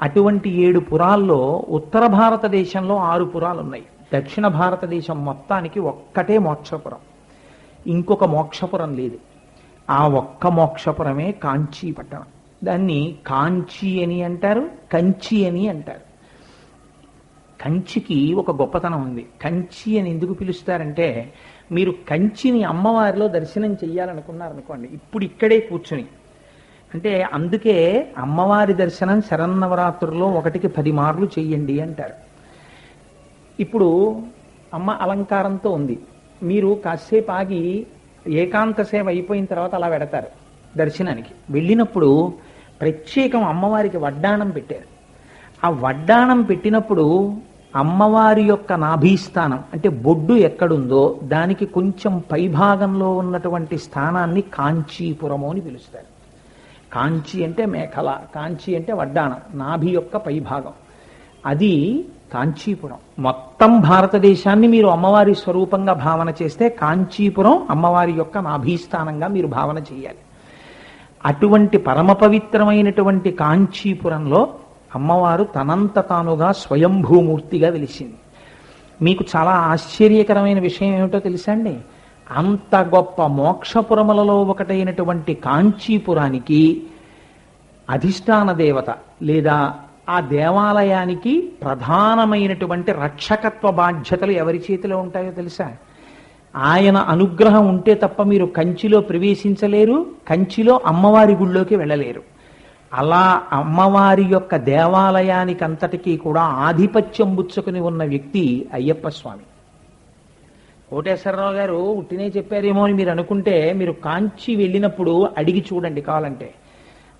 అటువంటి ఏడు పురాల్లో ఉత్తర భారతదేశంలో ఆరు పురాలు ఉన్నాయి దక్షిణ భారతదేశం మొత్తానికి ఒక్కటే మోక్షపురం. ఇంకొక మోక్షపురం లేదు. ఆ ఒక్క మోక్షపురమే కాంచీ పట్టణం దాన్ని కాంచీ అని అంటారు కంచి అని అంటారు. కంచికి ఒక గొప్పతనం ఉంది. కంచి అని ఎందుకు పిలుస్తారంటే మీరు కంచిని అమ్మవారిలో దర్శనం చెయ్యాలనుకున్నారనుకోండి. ఇప్పుడు ఇక్కడే కూర్చుని అంటే అందుకే అమ్మవారి దర్శనం శరన్నవరాత్రుల్లో ఒకటికి పది మార్లు చెయ్యండి అంటారు. ఇప్పుడు అమ్మ అలంకారంతో ఉంది. మీరు కాసేపు ఆగి ఏకాంత సేవ అయిపోయిన తర్వాత అలా పెడతారు దర్శనానికి. వెళ్ళినప్పుడు ప్రత్యేకం అమ్మవారికి వడ్డాణం పెట్టారు. ఆ వడ్డాణం పెట్టినప్పుడు అమ్మవారి యొక్క నాభీస్థానం అంటే బొడ్డు ఎక్కడుందో దానికి కొంచెం పైభాగంలో ఉన్నటువంటి స్థానాన్ని కాంచీపురము అని పిలుస్తారు. కాంచి అంటే మేఖల కాంచి అంటే వడ్డాణం నాభి యొక్క పైభాగం. అది కాంచీపురం. మొత్తం భారతదేశాన్ని మీరు అమ్మవారి స్వరూపంగా భావన చేస్తే కాంచీపురం అమ్మవారి యొక్క నాభీస్థానంగా మీరు భావన చేయాలి. అటువంటి పరమ పవిత్రమైనటువంటి కాంచీపురంలో అమ్మవారు తనంత తానుగా స్వయంభూమూర్తిగా వెలిసింది. మీకు చాలా ఆశ్చర్యకరమైన విషయం ఏమిటో తెలుసా అండి? అంత గొప్ప మోక్షపురములలో ఒకటైనటువంటి కాంచీపురానికి అధిష్టాన దేవత లేదా ఆ దేవాలయానికి ప్రధానమైనటువంటి రక్షకత్వ బాధ్యతలు ఎవరి చేతిలో ఉంటాయో తెలుసా? ఆయన అనుగ్రహం ఉంటే తప్ప మీరు కంచిలో ప్రవేశించలేరు కంచిలో అమ్మవారి గుళ్ళోకి వెళ్ళలేరు. అలా అమ్మవారి యొక్క దేవాలయానికి అంతటికీ కూడా ఆధిపత్యం బుచ్చుకుని ఉన్న వ్యక్తి అయ్యప్ప స్వామి. కోటేశ్వరరావు గారు ఉట్టినే చెప్పారేమో అని మీరు అనుకుంటే మీరు కాంచి వెళ్ళినప్పుడు అడిగి చూడండి కావాలంటే.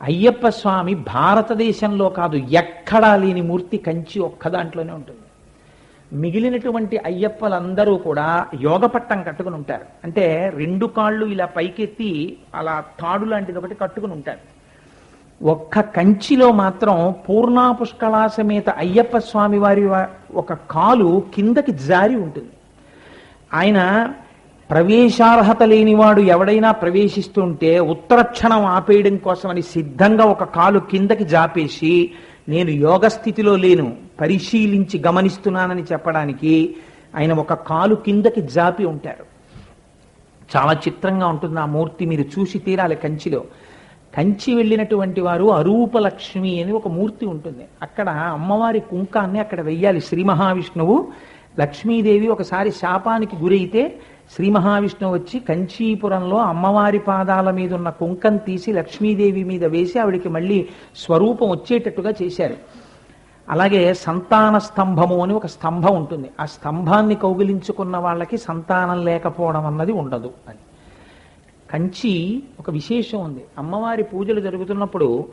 అయ్యప్ప స్వామి భారతదేశంలో కాదు ఎక్కడా లేని మూర్తి కంచి ఒక్క దాంట్లోనే ఉంటుంది. మిగిలినటువంటి అయ్యప్పలందరూ కూడా యోగపట్టం కట్టుకుని ఉంటారు. అంటే రెండు కాళ్ళు ఇలా పైకెత్తి అలా తాడు లాంటిది ఒకటి కట్టుకుని ఉంటారు. ఒక్క కంచిలో మాత్రం పూర్ణా పుష్కళా సమేత అయ్యప్ప స్వామి వారి ఒక కాలు కిందకి జారి ఉంటుంది. ఆయన ప్రవేశార్హత లేనివాడు ఎవడైనా ప్రవేశిస్తుంటే ఉత్తరక్షణం ఆపేయడం కోసమని సిద్ధంగా ఒక కాలు కిందకి జాపేసి నేను యోగ స్థితిలో లేను పరిశీలించి గమనిస్తున్నానని చెప్పడానికి ఆయన ఒక కాలు కిందకి జాపి ఉంటారు. చాలా చిత్రంగా ఉంటుంది ఆ మూర్తి మీరు చూసి తీరాలి కంచిలో. కంచి వెళ్ళినటువంటి వారు అరూపలక్ష్మి అని ఒక మూర్తి ఉంటుంది. అక్కడ అమ్మవారి కుంకాన్ని అక్కడ వెయ్యాలి. శ్రీ మహావిష్ణువు లక్ష్మీదేవి ఒకసారి శాపానికి గురైతే శ్రీ మహావిష్ణువు వచ్చి కంచీపురంలో అమ్మవారి పాదాల మీద ఉన్న కుంకం తీసి లక్ష్మీదేవి మీద వేసి ఆవిడికి మళ్ళీ స్వరూపం వచ్చేటట్టుగా చేశారు. అలాగే సంతాన స్తంభము అని ఒక స్తంభం ఉంటుంది. ఆ స్తంభాన్ని కౌగిలించుకున్న వాళ్ళకి సంతానం లేకపోవడం అన్నది ఉండదు అని. కంచి ఒక విశేషం ఉంది. అమ్మవారి పూజలు జరుగుతున్నప్పుడు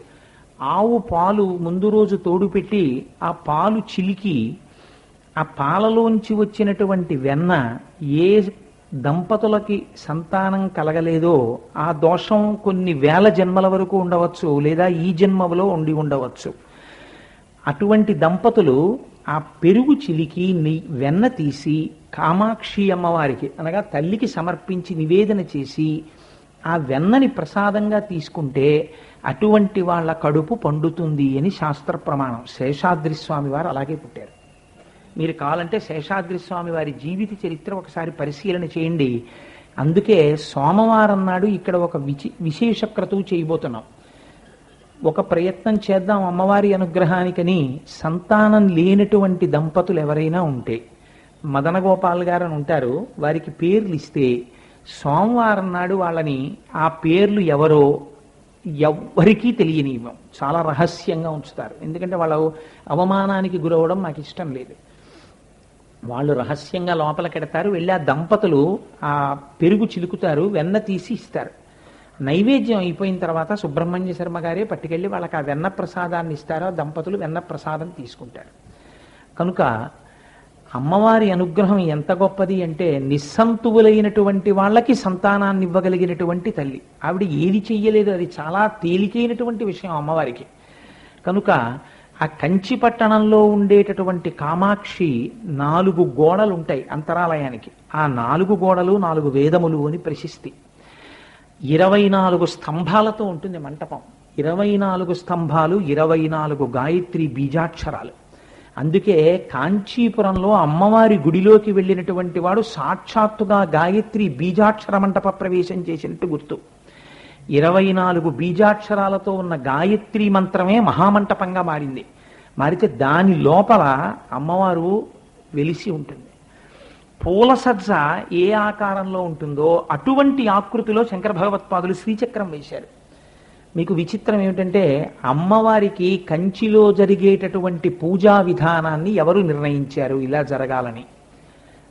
ఆవు పాలు ముందు రోజు తోడు పెట్టి ఆ పాలు చిలికి ఆ పాలలోంచి వచ్చినటువంటి వెన్న ఏ దంపతులకి సంతానం కలగలేదో ఆ దోషం కొన్ని వేల జన్మల వరకు ఉండవచ్చు లేదా ఈ జన్మలో ఉండి ఉండవచ్చు. అటువంటి దంపతులు ఆ పెరుగు చిలికి నెయ్యి వెన్న తీసి కామాక్షి అమ్మవారికి అనగా తల్లికి సమర్పించి నివేదన చేసి ఆ వెన్నని ప్రసాదంగా తీసుకుంటే అటువంటి వాళ్ళ కడుపు పండుతుంది అని శాస్త్ర ప్రమాణం శేషాద్రి స్వామి వారు అలాగే పుట్టారు. మీరు కావాలంటే శేషాద్రి స్వామి వారి జీవిత చరిత్ర ఒకసారి పరిశీలన చేయండి. అందుకే సోమవారం నాడు ఇక్కడ ఒక విచి విశేష క్రతువు చేయబోతున్నాం. ఒక ప్రయత్నం చేద్దాం అమ్మవారి అనుగ్రహానికని. సంతానం లేనటువంటి దంపతులు ఎవరైనా ఉంటే. మదన గోపాల్ గారు అని ఉంటారు. వారికి పేర్లు ఇస్తే సోమవారం నాడు వాళ్ళని ఆ పేర్లు ఎవరో ఎవ్వరికీ తెలియనివ్వం. చాలా రహస్యంగా ఉంచుతారు. ఎందుకంటే వాళ్ళ అవమానానికి గురవడం నాకు ఇష్టం లేదు. వాళ్ళు రహస్యంగా లోపలికెడతారు వెళ్ళి ఆ దంపతులు ఆ పెరుగు చిలుకుతారు వెన్న తీసి ఇస్తారు. నైవేద్యం అయిపోయిన తర్వాత సుబ్రహ్మణ్య శర్మ గారే పట్టుకెళ్ళి వాళ్ళకి ఆ వెన్న ప్రసాదాన్ని ఇస్తారు ఆ దంపతులు వెన్న ప్రసాదం తీసుకుంటారు. కనుక అమ్మవారి అనుగ్రహం ఎంత గొప్పది అంటే నిస్సంతువులైనటువంటి వాళ్ళకి సంతానాన్ని ఇవ్వగలిగినటువంటి తల్లి. ఆవిడ ఏది చెయ్యలేదు అది చాలా తేలికైనటువంటి విషయం అమ్మవారికి. కనుక ఆ కంచి పట్టణంలో ఉండేటటువంటి కామాక్షి నాలుగు గోడలు ఉంటాయి అంతరాలయానికి. ఆ నాలుగు గోడలు నాలుగు వేదములు అని ప్రశస్తి. ఇరవై నాలుగు స్తంభాలతో ఉంటుంది మంటపం. ఇరవై నాలుగు స్తంభాలు ఇరవై నాలుగు గాయత్రి బీజాక్షరాలు. అందుకే కాంచీపురంలో అమ్మవారి గుడిలోకి వెళ్ళినటువంటి వాడు సాక్షాత్తుగా గాయత్రి బీజాక్షర మంటప ప్రవేశం చేసినట్టు గుర్తు. ఇరవై నాలుగు బీజాక్షరాలతో ఉన్న గాయత్రి మంత్రమే మహామంటపంగా మారింది. మారితే దాని లోపల అమ్మవారు వెలిసి ఉంటుంది. పూల సజ్జ ఏ ఆకారంలో ఉంటుందో అటువంటి ఆకృతిలో శంకర భగవత్పాదులు శ్రీచక్రం వేశారు. మీకు విచిత్రం ఏమిటంటే అమ్మవారికి కంచిలో జరిగేటటువంటి పూజా విధానాన్ని ఎవరు నిర్ణయించారు? ఇలా జరగాలని.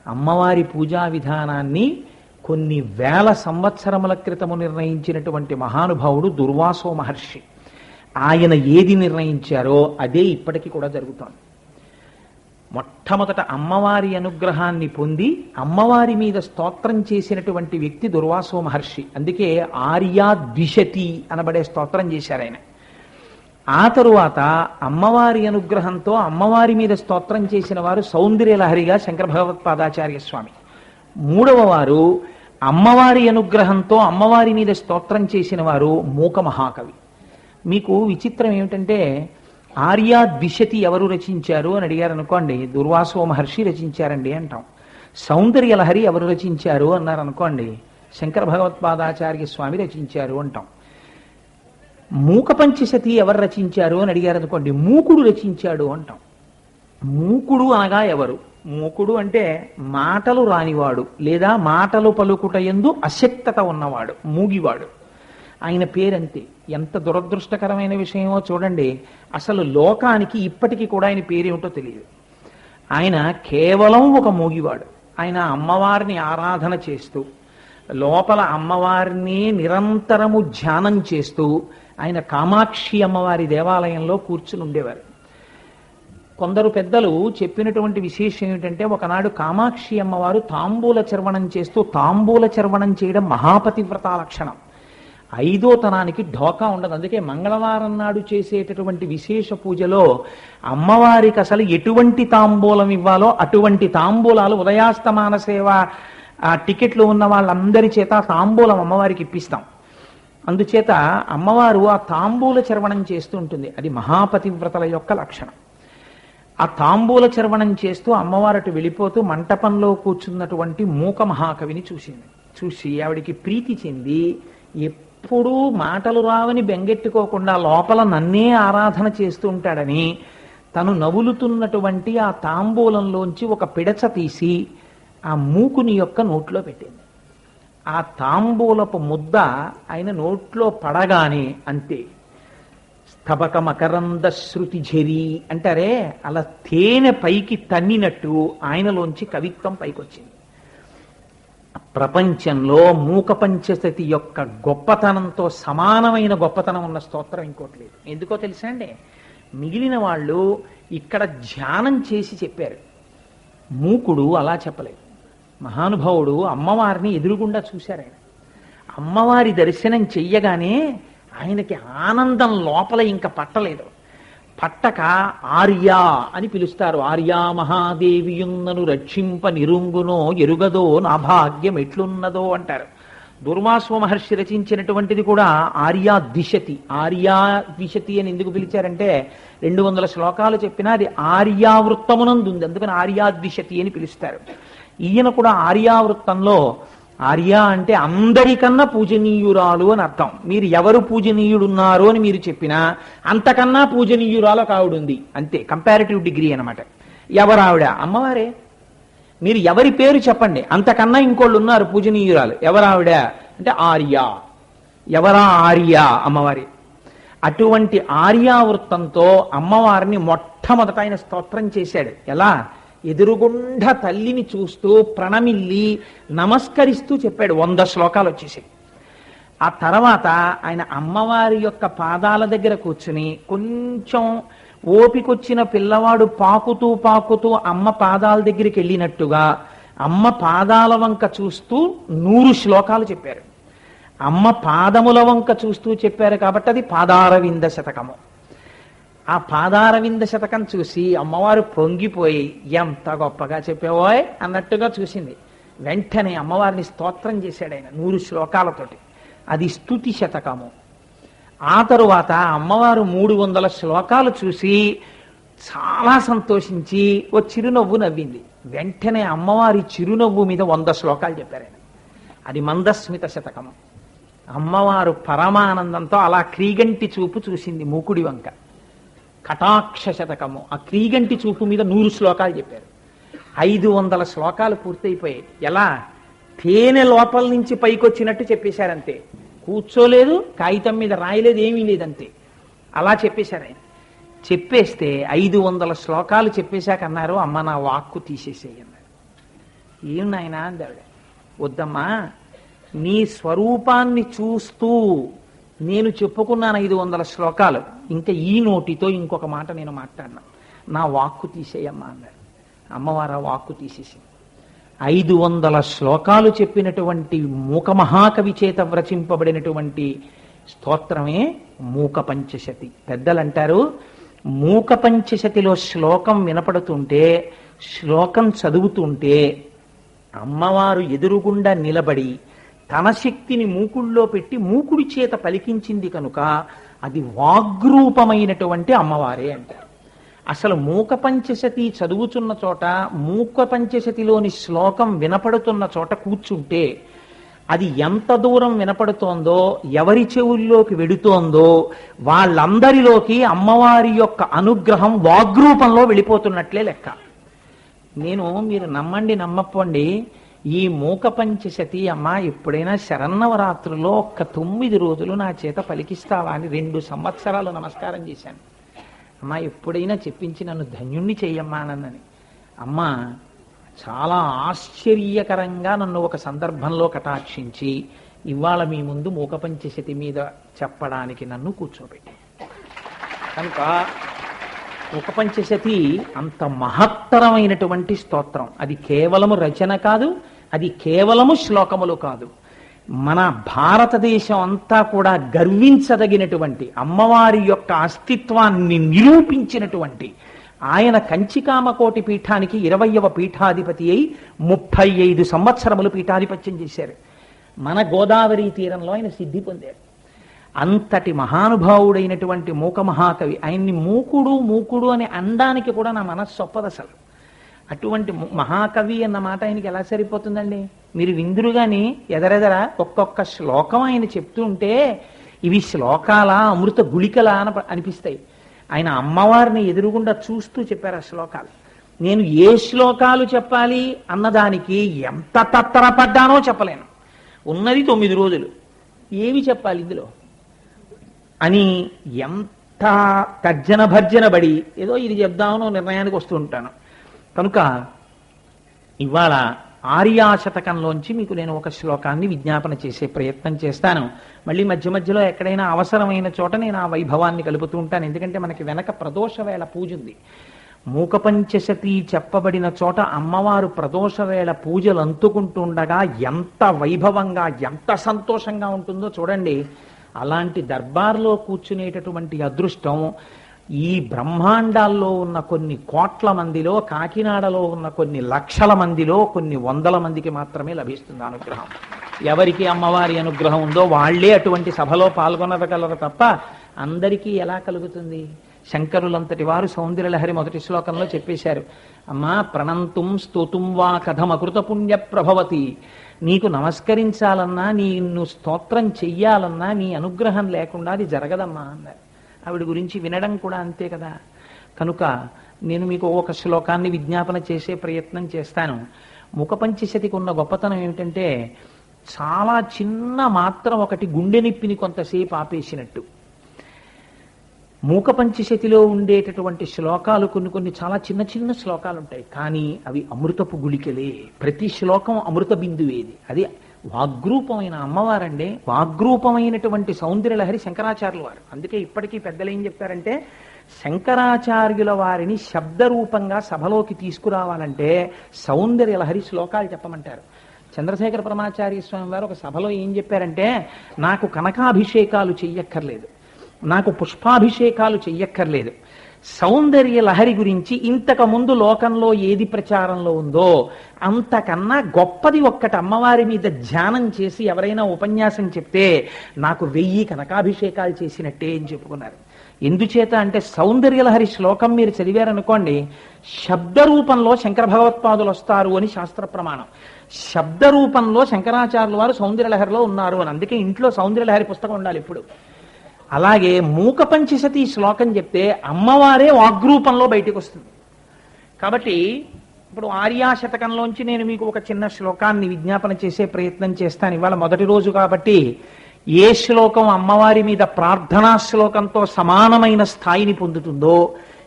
అమ్మవారి పూజా విధానాన్ని కొన్ని వేల సంవత్సరముల క్రితము నిర్ణయించినటువంటి మహానుభావుడు దుర్వాసో మహర్షి. ఆయన ఏది నిర్ణయించారో అదే ఇప్పటికీ కూడా జరుగుతోంది. మొట్టమొదట అమ్మవారి అనుగ్రహాన్ని పొంది అమ్మవారి మీద స్తోత్రం చేసినటువంటి వ్యక్తి దుర్వాసో మహర్షి. అందుకే ఆర్యా ద్విషతి అనబడే స్తోత్రం చేశారు ఆయన. ఆ తరువాత అమ్మవారి అనుగ్రహంతో అమ్మవారి మీద స్తోత్రం చేసిన వారు సౌందర్యలహరిగా శంకర భగవత్పాదాచార్య స్వామి. మూడవ వారు అమ్మవారి అనుగ్రహంతో అమ్మవారి మీద స్తోత్రం చేసిన వారు మూక మహాకవి. మీకు విచిత్రం ఏమిటంటే ఆర్యా ద్విషతి ఎవరు రచించారు అని అడిగారు అనుకోండి దుర్వాసో మహర్షి రచించారండి అంటాం. సౌందర్యలహరి ఎవరు రచించారు అన్నారు అనుకోండి శంకర భగవత్పాదాచార్య స్వామి రచించారు అంటాం. మూక పంచశతి ఎవరు రచించారు అని అడిగారు అనుకోండి మూకుడు రచించాడు అంటాం. మూకుడు అనగా ఎవరు? మూకుడు అంటే మాటలు రానివాడు లేదా మాటలు పలుకుట ఎందు అశక్తత ఉన్నవాడు మూగివాడు. ఆయన పేరంతే. ఎంత దురదృష్టకరమైన విషయమో చూడండి. అసలు లోకానికి ఇప్పటికీ కూడా ఆయన పేరేమిటో తెలియదు. ఆయన కేవలం ఒక మూగివాడు. ఆయన అమ్మవారిని ఆరాధన చేస్తూ లోపల అమ్మవారిని నిరంతరము ధ్యానం చేస్తూ ఆయన కామాక్షి అమ్మవారి దేవాలయంలో కూర్చుని ఉండేవారు కొందరు పెద్దలు చెప్పినటువంటి విశేషం ఏమిటంటే ఒకనాడు కామాక్షి అమ్మవారు తాంబూల చర్వణం చేస్తూ తాంబూల చర్వణం చేయడం మహాపతివ్రత లక్షణం. ఐదో తనానికి ఢోకా ఉండదు. అందుకే మంగళవారం నాడు చేసేటటువంటి విశేష పూజలో అమ్మవారికి అసలు ఎటువంటి తాంబూలం ఇవ్వాలో అటువంటి తాంబూలాలు ఉదయాస్తమాన సేవ ఆ టికెట్లు ఉన్న వాళ్ళందరి చేత తాంబూలం అమ్మవారికి ఇప్పిస్తాం. అందుచేత అమ్మవారు ఆ తాంబూల చర్వణం చేస్తూ ఉంటుంది. అది మహాపతివ్రతల యొక్క లక్షణం. ఆ తాంబూల చర్వణం చేస్తూ అమ్మవారు అటు వెళ్ళిపోతూ మంటపంలో కూర్చున్నటువంటి మూక మహాకవిని చూసింది. చూసి ఆవిడికి ప్రీతి చెంది ఎప్పుడూ మాటలు రావని బెంగెట్టుకోకుండా లోపల నన్నే ఆరాధన చేస్తూ ఉంటాడని తను నవ్వులుతున్నటువంటి ఆ తాంబూలంలోంచి ఒక పిడచ తీసి ఆ మూకుని యొక్క నోట్లో పెట్టింది. ఆ తాంబూలపు ముద్ద ఆయన నోట్లో పడగానే అంతే. స్తబక మకరంద శృతి ఝరి అంటారే అలా తేనె పైకి తన్నినట్టు ఆయనలోంచి కవిత్వం పైకొచ్చింది. ప్రపంచంలో మూక యొక్క గొప్పతనంతో సమానమైన గొప్పతనం ఉన్న స్తోత్రం ఇంకోటి లేదు. ఎందుకో తెలుసా అండి? మిగిలిన వాళ్ళు ఇక్కడ ధ్యానం చేసి చెప్పారు. మూకుడు అలా చెప్పలేదు. మహానుభావుడు అమ్మవారిని ఎదురుగుండా చూశారు ఆయన. అమ్మవారి దర్శనం చెయ్యగానే ఆయనకి ఆనందం లోపల ఇంకా పట్టలేదు. పట్టక ఆర్యా అని పిలుస్తారు. ఆర్యా మహాదేవియున్నను రక్షింప నిరుంగునో ఎరుగదో నా భాగ్యం ఎట్లున్నదో అంటారు. దుర్వాసో మహర్షి రచించినటువంటిది కూడా ఆర్యా దిశతి. ఆర్యా దిశతి అని ఎందుకు పిలిచారంటే రెండు వందల శ్లోకాలు చెప్పినా అది ఆర్యావృత్తమునందు ఉంది అందుకని ఆర్యా దిశతి అని పిలుస్తారు. ఈయన కూడా ఆర్యావృత్తంలో ఆర్య అంటే అందరికన్నా పూజనీయురాలు అని అర్థం. మీరు ఎవరు పూజనీయుడున్నారు అని మీరు చెప్పినా అంతకన్నా పూజనీయురాలు ఒక ఆవిడుంది అంతే కంపారిటివ్ డిగ్రీ అనమాట ఎవరావిడ అమ్మవారే. మీరు ఎవరి పేరు చెప్పండి. అంతకన్నా ఇంకోళ్ళు ఉన్నారు పూజనీయురాలు. ఎవరావిడ అంటే ఆర్య. ఎవరా ఆర్య? అమ్మవారి. అటువంటి ఆర్యావృత్తంతో అమ్మవారిని మొట్టమొదట ఆయన స్తోత్రం చేశాడు. ఎలా? ఎదురుగుండా తల్లిని చూస్తూ ప్రణమిల్లి నమస్కరిస్తూ చెప్పాడు. వంద శ్లోకాలు వచ్చేసాయి. ఆ తర్వాత ఆయన అమ్మవారి యొక్క పాదాల దగ్గర కూర్చుని కొంచెం ఓపికొచ్చిన పిల్లవాడు పాకుతూ పాకుతూ అమ్మ పాదాల దగ్గరికి వెళ్ళినట్టుగా అమ్మ పాదాల వంక చూస్తూ నూరు శ్లోకాలు చెప్పారు. అమ్మ పాదముల వంక చూస్తూ చెప్పారు కాబట్టి అది పాదారవింద శతకము. ఆ పాదారవింద శతకం చూసి అమ్మవారు పొంగిపోయి ఎంత గొప్పగా చెప్పేవోయ్? అన్నట్టుగా చూసింది. వెంటనే అమ్మవారిని స్తోత్రం చేశాడు ఆయన నూరు శ్లోకాలతోటి. అది స్తుతి శతకము. ఆ తరువాత అమ్మవారు మూడు వందల శ్లోకాలు చూసి చాలా సంతోషించి ఓ చిరునవ్వు నవ్వింది. వెంటనే అమ్మవారి చిరునవ్వు మీద వంద శ్లోకాలు చెప్పారు ఆయన. అది మందస్మిత శతకము. అమ్మవారు పరమానందంతో అలా క్రీగంటి చూపు చూసింది మూకుడి వంక. కటాక్ష శతకము ఆ క్రీగంటి చూపు మీద నూరు శ్లోకాలు చెప్పారు. ఐదు వందల శ్లోకాలు పూర్తయిపోయాయి. ఎలా? తేనె లోపల నుంచి పైకొచ్చినట్టు చెప్పేశారంతే. కూర్చోలేదు కాగితం మీద రాయలేదు ఏమీ లేదంతే. అలా చెప్పేశారు ఆయన. చెప్పేస్తే ఐదు వందల శ్లోకాలు చెప్పేశాక అన్నారు అమ్మ నా వాక్కు తీసేసేయి అన్నారు. ఏం నాయనా అంది ఆవిడ. వద్దమ్మా నీ స్వరూపాన్ని చూస్తూ నేను చెప్పుకున్నాను ఐదు వందల శ్లోకాలు. ఇంకా ఈ నోటితో ఇంకొక మాట నేను మాట్లాడినా. నా వాక్కు తీసేయమ్మా అన్నారు. అమ్మవారు ఆ వాక్కు తీసేసింది. ఐదు వందల శ్లోకాలు చెప్పినటువంటి మూక మహాకవి చేత వ్రచింపబడినటువంటి స్తోత్రమే మూక పంచశతి. పెద్దలు అంటారు మూక పంచశతిలో శ్లోకం వినపడుతుంటే శ్లోకం చదువుతుంటే అమ్మవారు ఎదురుగుండా నిలబడి తన శక్తిని మూకుళ్ళో పెట్టి మూకుడి చేత పలికించింది కనుక అది వాగ్రూపమైనటువంటి అమ్మవారే అంటారు. అసలు మూక పంచశతి చదువుతున్న చోట మూక పంచశతిలోని శ్లోకం వినపడుతున్న చోట కూర్చుంటే అది ఎంత దూరం వినపడుతోందో ఎవరి చెవుల్లోకి వెడుతోందో వాళ్ళందరిలోకి అమ్మవారి యొక్క అనుగ్రహం వాగ్రూపంలో వెళ్ళిపోతున్నట్లే లెక్క. నేను మీరు నమ్మండి నమ్మప్పండి ఈ మూక పంచశతి అమ్మ ఎప్పుడైనా శరన్నవరాత్రులో ఒక్క తొమ్మిది రోజులు నా చేత పలికిస్తావా అని రెండు సంవత్సరాలు నమస్కారం చేశాను. అమ్మా ఎప్పుడైనా చెప్పించి నన్ను ధన్యుణ్ణి చెయ్యమ్మా నన్నని అమ్మా చాలా ఆశ్చర్యకరంగా నన్ను ఒక సందర్భంలో కటాక్షించి ఇవాళ మీ ముందు మూక పంచశతి మీద చెప్పడానికి నన్ను కూర్చోబెట్టి. కనుక మూక అంత మహత్తరమైనటువంటి స్తోత్రం. అది కేవలము రచన కాదు అది కేవలము శ్లోకములు కాదు. మన భారతదేశం అంతా కూడా గర్వించదగినటువంటి అమ్మవారి యొక్క అస్తిత్వాన్ని నిరూపించినటువంటి ఆయన కంచికామకోటి పీఠానికి ఇరవయవ పీఠాధిపతి అయి ముప్పై ఐదు సంవత్సరములు పీఠాధిపత్యం చేశారు. మన గోదావరి తీరంలో ఆయన సిద్ధి పొందారు. అంతటి మహానుభావుడైనటువంటి మూక మహాకవి ఆయన్ని మూకుడు మూకుడు అని అనడానికి కూడా నా మనస్సు ఒప్పదు అసలు. అటువంటి మహాకవి అన్న మాట ఆయనకి ఎలా సరిపోతుందండి? మీరు విందురు గాని ఎదరెదర ఒక్కొక్క శ్లోకం ఆయన చెప్తూ ఉంటే ఇవి శ్లోకాల అమృత గుళికలా అని అనిపిస్తాయి. ఆయన అమ్మవారిని ఎదురుగుండా చూస్తూ చెప్పారు ఆ శ్లోకాలు. నేను ఏ శ్లోకాలు చెప్పాలి అన్నదానికి ఎంత తత్తరపడ్డానో చెప్పలేను. ఉన్నది తొమ్మిది రోజులు. ఏమి చెప్పాలి ఇందులో? అని ఎంత తర్జన భర్జన పడి ఏదో ఇది చెప్దామనో నిర్ణయానికి వస్తూ ఉంటాను. కనుక ఇవాళ ఆర్యాశతకంలోంచి మీకు నేను ఒక శ్లోకాన్ని విజ్ఞాపన చేసే ప్రయత్నం చేస్తాను. మళ్ళీ మధ్య మధ్యలో ఎక్కడైనా అవసరమైన చోట నేను ఆ వైభవాన్ని కలుపుతూ ఉంటాను. ఎందుకంటే మనకి వెనక ప్రదోష వేళ పూజ ఉంది. మూకపంచశతి చెప్పబడిన చోట అమ్మవారు ప్రదోష వేళ పూజలు అందుకుంటుండగా ఎంత వైభవంగా ఎంత సంతోషంగా ఉంటుందో చూడండి. అలాంటి దర్బార్లో కూర్చునేటటువంటి అదృష్టం ఈ బ్రహ్మాండాల్లో ఉన్న కొన్ని కోట్ల మందిలో కాకినాడలో ఉన్న కొన్ని లక్షల మందిలో కొన్ని వందల మందికి మాత్రమే లభిస్తుంది ఆ అనుగ్రహం. ఎవరికి అమ్మవారి అనుగ్రహం ఉందో వాళ్ళే అటువంటి సభలో పాల్గొనగలరు తప్ప అందరికీ ఎలా కలుగుతుంది? శంకరులంతటి వారు సౌందర్యలహరి మొదటి శ్లోకంలో చెప్పేశారు. అమ్మా ప్రణంతుం స్తుతుం వా కథమకృత పుణ్య ప్రభవతి. నీకు నమస్కరించాలన్నా నిన్ను స్తోత్రం చెయ్యాలన్నా నీ అనుగ్రహం లేకుండా అది జరగదమ్మా అన్నారు. ఆవిడ గురించి వినడం కూడా అంతే కదా. కనుక నేను మీకు ఒక శ్లోకాన్ని విజ్ఞాపన చేసే ప్రయత్నం చేస్తాను. ముఖ పంచశతికి ఉన్న గొప్పతనం ఏమిటంటే చాలా చిన్న మాత్రం ఒకటి గుండె నిప్పిని కొంతసేపు ఆపేసినట్టు. మూక పంచశతిలో ఉండేటటువంటి శ్లోకాలు కొన్ని కొన్ని చాలా చిన్న చిన్న శ్లోకాలు ఉంటాయి కానీ అవి అమృతపు గుళికలే. ప్రతి శ్లోకం అమృత బిందువేది. అది వాగ్రూపమైన అమ్మవారండి. వాగ్రూపమైనటువంటి సౌందర్యలహరి శంకరాచార్యుల వారు. అందుకే ఇప్పటికీ పెద్దలు ఏం చెప్తారంటే శంకరాచార్యుల వారిని శబ్దరూపంగా సభలోకి తీసుకురావాలంటే సౌందర్యలహరి శ్లోకాలు చెప్పమంటారు. చంద్రశేఖర పరమాచార్య స్వామి వారు ఒక సభలో ఏం చెప్పారంటే నాకు కనకాభిషేకాలు చెయ్యక్కర్లేదు. నాకు పుష్పాభిషేకాలు చెయ్యక్కర్లేదు. సౌందర్య లహరి గురించి ఇంతకు ముందు లోకంలో ఏది ప్రచారంలో ఉందో అంతకన్నా గొప్పది ఒక్కటి అమ్మవారి మీద ధ్యానం చేసి ఎవరైనా ఉపన్యాసం చెప్తే నాకు వెయ్యి కనకాభిషేకాలు చేసినట్టే అని చెప్పుకున్నారు. ఎందుచేత అంటే సౌందర్యలహరి శ్లోకం మీరు చదివారనుకోండి శబ్ద రూపంలో శంకర భగవత్పాదులు వస్తారు అని శాస్త్ర ప్రమాణం. శబ్ద రూపంలో శంకరాచార్యుల వారు సౌందర్యలహరిలో ఉన్నారు అని అందుకే ఇంట్లో సౌందర్యలహరి పుస్తకం ఉండాలి ఇప్పుడు. అలాగే మూక పంచశతి శ్లోకం చెప్తే అమ్మవారే వాగ్రూపంలో బయటకు వస్తుంది కాబట్టి ఇప్పుడు ఆర్యా శతకంలోంచి నేను మీకు ఒక చిన్న శ్లోకాన్ని విజ్ఞాపన చేసే ప్రయత్నం చేస్తాను. ఇవాళ మొదటి రోజు కాబట్టి ఏ శ్లోకం అమ్మవారి మీద ప్రార్థనా శ్లోకంతో సమానమైన స్థాయిని పొందుతుందో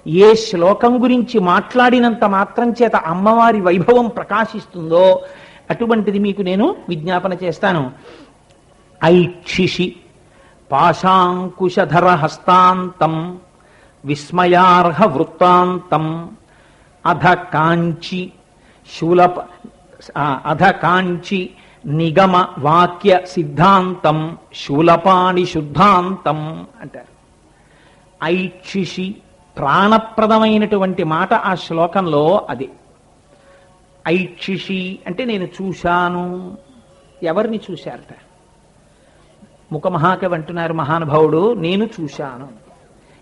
ఏ శ్లోకం గురించి మాట్లాడినంత మాత్రం చేత అమ్మవారి వైభవం ప్రకాశిస్తుందో అటువంటిది మీకు నేను విజ్ఞాపన చేస్తాను. ఐక్షిషి. పాశాంకుశధర హస్తాంతం విస్మయార్హ వృత్తాంతం అధ కాంచి శూలప అధ కాంచి నిగమ వాక్య సిద్ధాంతం శూలపాణి శుద్ధాంతం అంటారు. ఐక్షిషి ప్రాణప్రదమైనటువంటి మాట ఆ శ్లోకంలో అది. ఐక్షిషి అంటే నేను చూశాను. ఎవరిని చూశారట? ముఖమహాకవి అంటున్నారు మహానుభావుడు నేను చూశాను.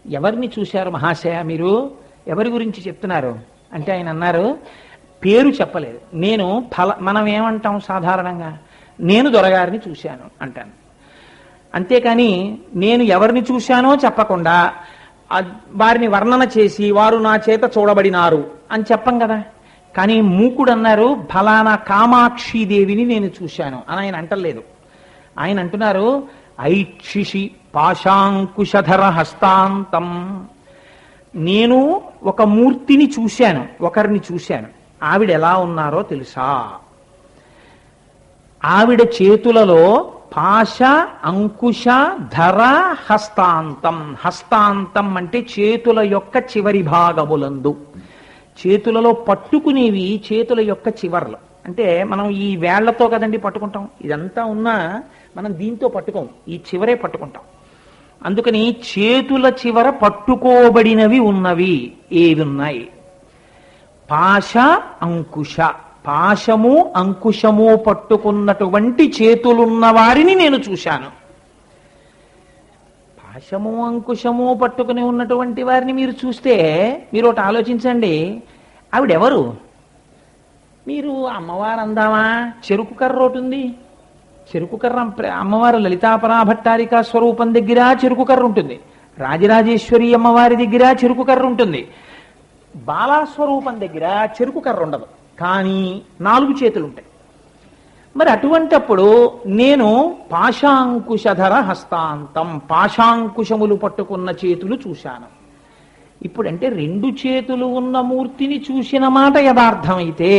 ఎవరిని చూశారు మహాశయ మీరు? ఎవరి గురించి చెప్తున్నారు? అంటే ఆయన అన్నారు పేరు చెప్పలేదు. నేను ఫల మనం ఏమంటాం సాధారణంగా? నేను దొరగారిని చూశాను అంటాను. అంతేకాని నేను ఎవరిని చూశానో చెప్పకుండా వారిని వర్ణన చేసి వారు నా చేత చూడబడినారు అని చెప్పం కదా? కానీ మూకుడు అన్నారు ఫలానా కామాక్షిదేవిని నేను చూశాను అని ఆయన అంటలేదు. ఆయన అంటున్నారు ఐక్షిషి పాశాంకుశధర హస్తాంతం నేను ఒక మూర్తిని చూశాను ఒకరిని చూశాను. ఆవిడ ఎలా ఉన్నారో తెలుసా? ఆవిడ చేతులలో పాశ అంకుశ ధర హస్తాంతం హస్తాంతం అంటే చేతుల యొక్క చివరి భాగములందు. చేతులలో పట్టుకునేవి చేతుల యొక్క చివర్లు. అంటే మనం ఈ వేళ్ళతో కదండి పట్టుకుంటాం. ఇదంతా ఉన్నా మనం దీంతో పట్టుకోం. ఈ చివరే పట్టుకుంటాం. అందుకని చేతుల చివర పట్టుకోబడినవి ఉన్నవి. ఏవి ఉన్నాయి పాశ అంకుశ. పాశము అంకుశము పట్టుకున్నటువంటి చేతులున్న వారిని నేను చూశాను. పాశము అంకుశము పట్టుకుని ఉన్నటువంటి వారిని మీరు చూస్తే మీరు ఒకటి ఆలోచించండి. ఆవిడెవరు? మీరు అమ్మవారు అందామా? చెరుకు కర్ర ఒకటి ఉంది. చెరుకు కర్ర అమ్మవారు లలితాపరాభట్టారికా స్వరూపం దగ్గర చెరుకు కర్ర ఉంటుంది రాజరాజేశ్వరి అమ్మవారి దగ్గర చెరుకు కర్ర ఉంటుంది బాలాస్వరూపం దగ్గర చెరుకు కర్ర ఉండదు కానీ నాలుగు చేతులు ఉంటాయి మరి అటువంటప్పుడు నేను పాశాంకుశధర హస్తాంతం పాశాంకుశములు పట్టుకున్న చేతులు చూశాను. ఇప్పుడంటే రెండు చేతులు ఉన్న మూర్తిని చూసిన మాట యథార్థమైతే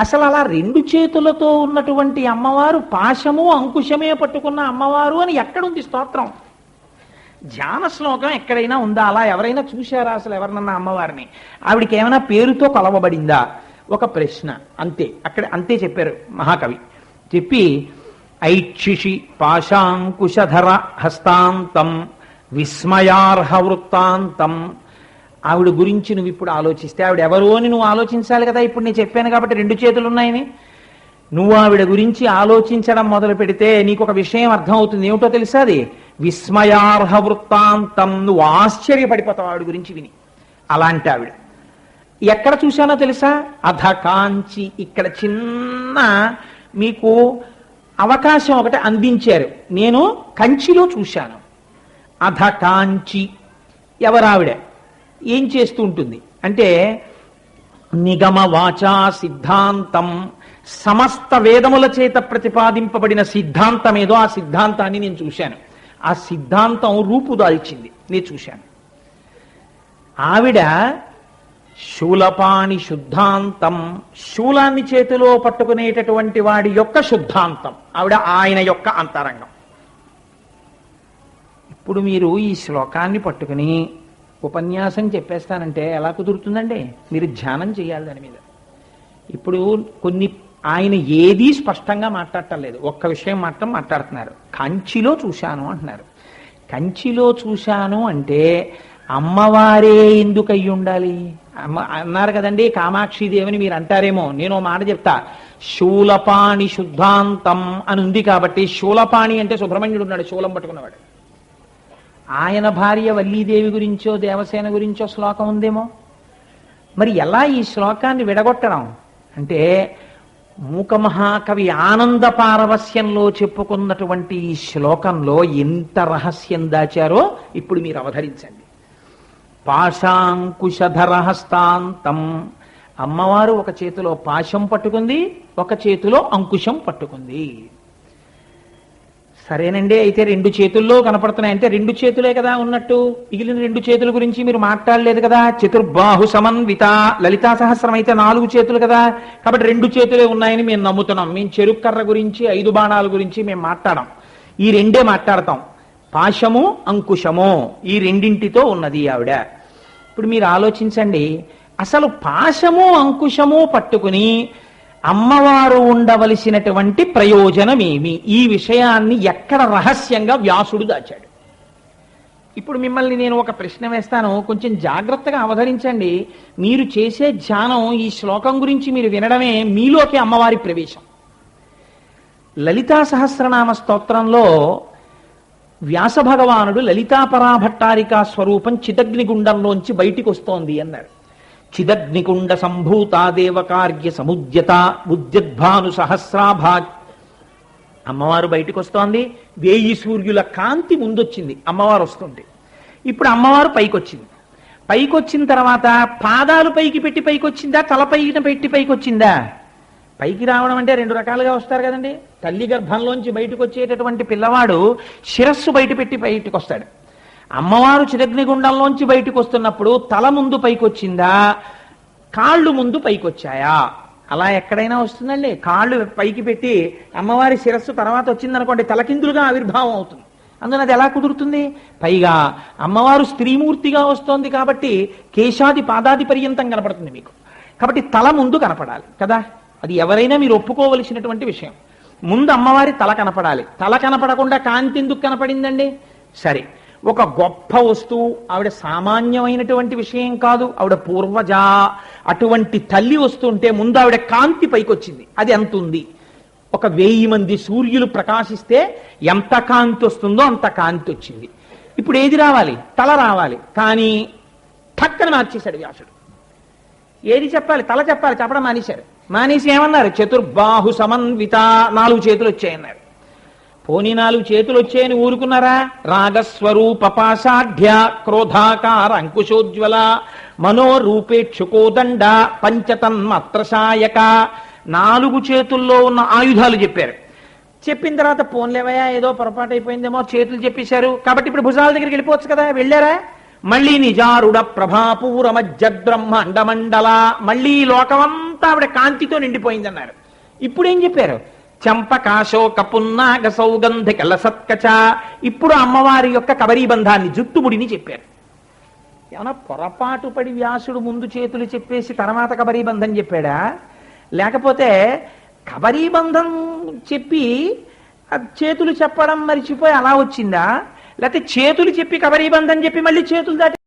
అసలు అలా రెండు చేతులతో ఉన్నటువంటి అమ్మవారు పాశము అంకుశమే పట్టుకున్న అమ్మవారు అని ఎక్కడుంది స్తోత్రం? ధ్యాన శ్లోకం ఎక్కడైనా ఉందా? అలా ఎవరైనా చూశారా అసలు ఎవరినన్నా అమ్మవారిని? ఆవిడికి ఏమైనా పేరుతో కొలవబడిందా? ఒక ప్రశ్న అంతే. అక్కడ అంతే చెప్పారు మహాకవి. చెప్పి ఐక్షిషి పాశాంకుశధర హస్తాంతం విస్మయార్హ వృత్తాంతం ఆవిడ గురించి నువ్వు ఇప్పుడు ఆలోచిస్తే ఆవిడ ఎవరు అని నువ్వు ఆలోచించాలి కదా? ఇప్పుడు నేను చెప్పాను కాబట్టి రెండు చేతులు ఉన్నాయని నువ్వు ఆవిడ గురించి ఆలోచించడం మొదలు పెడితే నీకు ఒక విషయం అర్థమవుతుంది. ఏమిటో తెలుసా అది? విస్మయార్హ వృత్తాంతం నువ్వు ఆశ్చర్యపడిపోతావు ఆవిడ గురించి విని. అలాంటి ఆవిడ. ఎక్కడ చూశానో తెలుసా? అధ కాంచి ఇక్కడ చిన్న మీకు అవకాశం ఒకటి అందించారు. నేను కంచిలో చూశాను. అధ కాంచి. ఎవరావిడ ఏం చేస్తూ ఉంటుంది అంటే నిగమ వాచా సిద్ధాంతం. సమస్త వేదముల చేత ప్రతిపాదింపబడిన సిద్ధాంతం ఏదో ఆ సిద్ధాంతాన్ని నేను చూశాను. ఆ సిద్ధాంతం రూపుదాల్చింది. నేను చూశాను. ఆవిడ శూలపాణి శుద్ధాంతం. శూలాన్ని చేతిలో పట్టుకునేటటువంటి వాడి యొక్క శుద్ధాంతం. ఆవిడ ఆయన యొక్క అంతరంగం. ఇప్పుడు మీరు ఈ శ్లోకాన్ని పట్టుకుని ఉపన్యాసం చెప్పేస్తానంటే ఎలా కుదురుతుందండి? మీరు ధ్యానం చేయాలి దాని మీద. ఇప్పుడు కొన్ని ఆయన ఏదీ స్పష్టంగా మాట్లాడటం లేదు. ఒక్క విషయం మాత్రం మాట్లాడుతున్నారు. కంచిలో చూశాను అంటున్నారు. కంచిలో చూశాను అంటే అమ్మవారే ఎందుకు అయ్యి ఉండాలి? అమ్మ అన్నారు కదండి కామాక్షిదేవిని మీరు అంటారేమో. నేను ఓ మాట చెప్తా. శూలపాణి శుద్ధాంతం అని ఉంది కాబట్టి శూలపాణి అంటే సుబ్రహ్మణ్యుడు ఉన్నాడు శూలం పట్టుకున్నవాడు. ఆయన భార్య వల్లీదేవి గురించో దేవసేన గురించో శ్లోకం ఉందేమో? మరి ఎలా ఈ శ్లోకాన్ని విడగొట్టడం? అంటే మూక మహాకవి ఆనంద పారవస్యంలో చెప్పుకున్నటువంటి ఈ శ్లోకంలో ఎంత రహస్యం దాచారో ఇప్పుడు మీరు అవధరించండి. పాశాంకుశధరహస్తాంతం అమ్మవారు ఒక చేతిలో పాశం పట్టుకుంది ఒక చేతిలో అంకుశం పట్టుకుంది. సరేనండి అయితే రెండు చేతుల్లో కనపడుతున్నాయంటే రెండు చేతులే కదా ఉన్నట్టు. మిగిలిన రెండు చేతుల గురించి మీరు మాట్లాడలేదు కదా. చతుర్బాహు సమన్విత లలితా సహస్రం అయితే నాలుగు చేతులు కదా. కాబట్టి రెండు చేతులే ఉన్నాయని మేము నమ్ముతున్నాం. మేము చెరుకు కర్ర గురించి ఐదు బాణాల గురించి మేము మాట్లాడాం ఈ రెండే మాట్లాడతాం. పాశము అంకుశము ఈ రెండింటితో ఉన్నది ఆవిడ. ఇప్పుడు మీరు ఆలోచించండి. అసలు పాశము అంకుశము పట్టుకుని అమ్మవారు ఉండవలసినటువంటి ప్రయోజనం ఏమి ఈ విషయాన్ని ఎక్కడ రహస్యంగా వ్యాసుడు దాచాడు. ఇప్పుడు మిమ్మల్ని నేను ఒక ప్రశ్న వేస్తాను. కొంచెం జాగ్రత్తగా అవధరించండి. మీరు చేసే ధ్యానం ఈ శ్లోకం గురించి మీరు వినడమే మీలోకి అమ్మవారి ప్రవేశం. లలితా సహస్రనామ స్తోత్రంలో వ్యాస భగవానుడు లలితాపరాభట్టారికా స్వరూపం చిదగ్నిగుండంలోంచి బయటికి వస్తోంది అన్నాడు. చిదగ్నికుండ సంభూత దేవకార్య సముద్యత ఉద్యద్భాను సహస్రాభా అమ్మవారు బయటకు వస్తోంది వేయి సూర్యుల కాంతి ముందొచ్చింది అమ్మవారు వస్తుంది ఇప్పుడు అమ్మవారు పైకి వచ్చింది పైకి వచ్చిన తర్వాత పాదాలు పైకి పెట్టి పైకి వచ్చిందా తల పైన పెట్టి పైకొచ్చిందా? పైకి రావడం అంటే రెండు రకాలుగా వస్తారు కదండి. తల్లి గర్భంలోంచి బయటకు వచ్చేటటువంటి పిల్లవాడు శిరస్సు బయట పెట్టి బయటకు వస్తాడు అమ్మవారు చిరగ్నిగుండంలోంచి బయటకు వస్తున్నప్పుడు తల ముందు పైకి వచ్చిందా కాళ్ళు ముందు పైకొచ్చాయా? అలా ఎక్కడైనా వస్తుందండి. కాళ్ళు పైకి పెట్టి అమ్మవారి శిరస్సు తర్వాత వచ్చిందనుకోండి తలకిందులుగా ఆవిర్భావం అవుతుంది. అందున అది ఎలా కుదురుతుంది? పైగా అమ్మవారు స్త్రీమూర్తిగా వస్తోంది కాబట్టి కేశాది పాదాది పర్యంతం కనపడుతుంది మీకు. కాబట్టి తల ముందు కనపడాలి కదా? అది ఎవరైనా మీరు ఒప్పుకోవలసినటువంటి విషయం. ముందు అమ్మవారి తల కనపడాలి. తల కనపడకుండా కాంతి ఎందుకు కనపడిందండి? సరే. ఒక గొప్ప వస్తువు ఆవిడ సామాన్యమైనటువంటి విషయం కాదు. ఆవిడ పూర్వజ అటువంటి తల్లి వస్తుంటే ముందు ఆవిడ కాంతి పైకొచ్చింది. అది ఎంత ఉంది? ఒక వెయ్యి మంది సూర్యులు ప్రకాశిస్తే ఎంత కాంతి వస్తుందో అంత కాంతి వచ్చింది. ఇప్పుడు ఏది రావాలి? తల రావాలి. కానీ పక్కన మార్చేశాడు వ్యాసుడు. ఏది చెప్పాలి? తల చెప్పాలి. చెప్పడం మానేశారు. మానేసి ఏమన్నారు? చతుర్బాహు సమన్విత నాలుగు చేతులు వచ్చాయన్నారు. పోనీ నాలుగు చేతులు వచ్చాయని ఊరుకున్నారా? రాగస్వరూప పాశాఢ్య క్రోధాకార అంకుశోజ్వల మనోరూపేక్షుకోదండ పంచతన్మత్రసాయక నాలుగు చేతుల్లో ఉన్న ఆయుధాలు చెప్పారు. చెప్పిన తర్వాత పోన్లేవయ్యా ఏదో పొరపాటు అయిపోయిందేమో చేతులు చెప్పేశారు. కాబట్టి ఇప్పుడు భుజాల దగ్గరికి వెళ్ళిపోవచ్చు కదా వెళ్ళారా? మళ్ళీ నిజారుడ ప్రభాపూరమ మధ్యబ్రహ్మ అండమండల మళ్ళీ లోకమంతా ఆవిడ కాంతితో నిండిపోయిందన్నారు. ఇప్పుడు ఏం చెప్పారు? చంపకాశోక పున్నాగ సౌగంధ కలసత్కచ ఇప్పుడు అమ్మవారి యొక్క కబరీబంధాన్ని జుట్టుముడిని చెప్పారు. ఏమన్నా పొరపాటు పడి వ్యాసుడు ముందు చేతులు చెప్పేసి తర్వాత కబరీబంధం చెప్పాడా? లేకపోతే కబరీబంధం చెప్పి చేతులు చెప్పడం మరిచిపోయి అలా వచ్చిందా? లేకపోతే చేతులు చెప్పి కబరీబంధం చెప్పి మళ్ళీ చేతులు దాటి